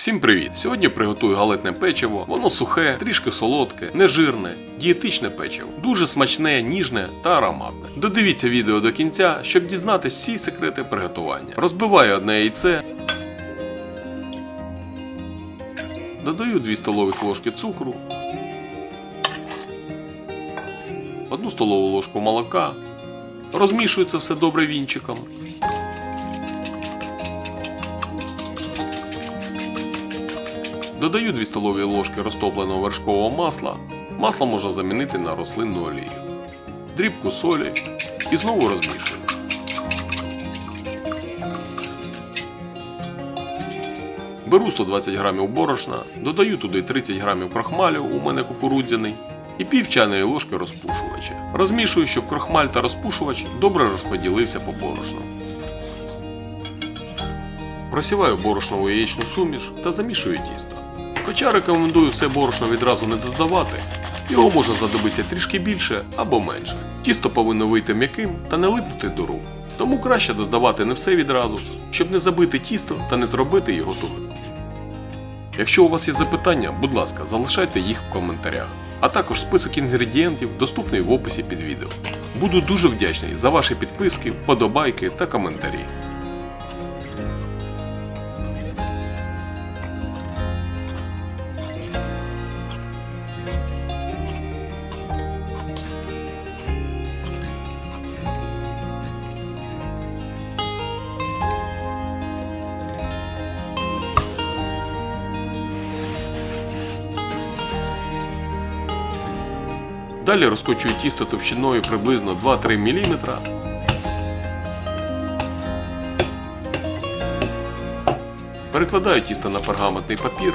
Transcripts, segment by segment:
Всім привіт! Сьогодні приготую галетне печиво. Воно сухе, трішки солодке, нежирне, дієтичне печиво. Дуже смачне, ніжне та ароматне. Додивіться відео до кінця, щоб дізнатись всі секрети приготування. Розбиваю одне яйце. Додаю 2 столових ложки цукру. 1 столову ложку молока. Розмішую це все добре вінчиком. Додаю 2 столові ложки розтопленого вершкового масла. Масло можна замінити на рослинну олію. Дрібку солі і знову розмішую. Беру 120 грамів борошна, додаю туди 30 грамів крохмалю, у мене кукурудзяний, і пів чайної ложки розпушувача. Розмішую, щоб крохмаль та розпушувач добре розподілився по борошну. Просіваю борошнову яєчну суміш та замішую тісто. Хоча рекомендую все борошно відразу не додавати, його може знадобитися трішки більше або менше. Тісто повинно вийти м'яким та не липнути до рук. Тому краще додавати не все відразу, щоб не забити тісто та не зробити його тугим. Якщо у вас є запитання, будь ласка, залишайте їх в коментарях. А також список інгредієнтів доступний в описі під відео. Буду дуже вдячний за ваші підписки, вподобайки та коментарі. Далі розкочую тісто товщиною приблизно 2-3 мм. Перекладаю тісто на пергаментний папір,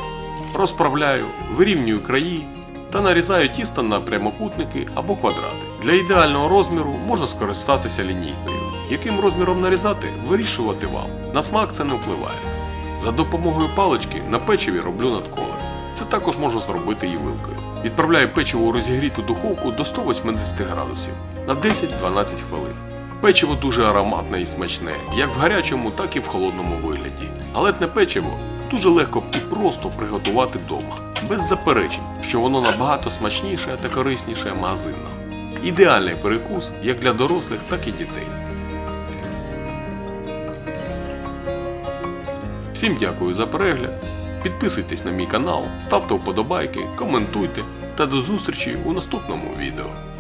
розправляю, вирівнюю краї та нарізаю тісто на прямокутники або квадрати. Для ідеального розміру можна скористатися лінійкою. Яким розміром нарізати, вирішувати вам. На смак це не впливає. За допомогою палички на печиві роблю надколи. Це також можна зробити і вилкою. Відправляю печиво у розігріту духовку до 180 градусів на 10-12 хвилин. Печиво дуже ароматне і смачне, як в гарячому, так і в холодному вигляді. Галетне печиво дуже легко і просто приготувати вдома, без заперечень, що воно набагато смачніше та корисніше магазинного. Ідеальний перекус як для дорослих, так і дітей. Всім дякую за перегляд. Підписуйтесь на мій канал, ставте вподобайки, коментуйте та до зустрічі у наступному відео.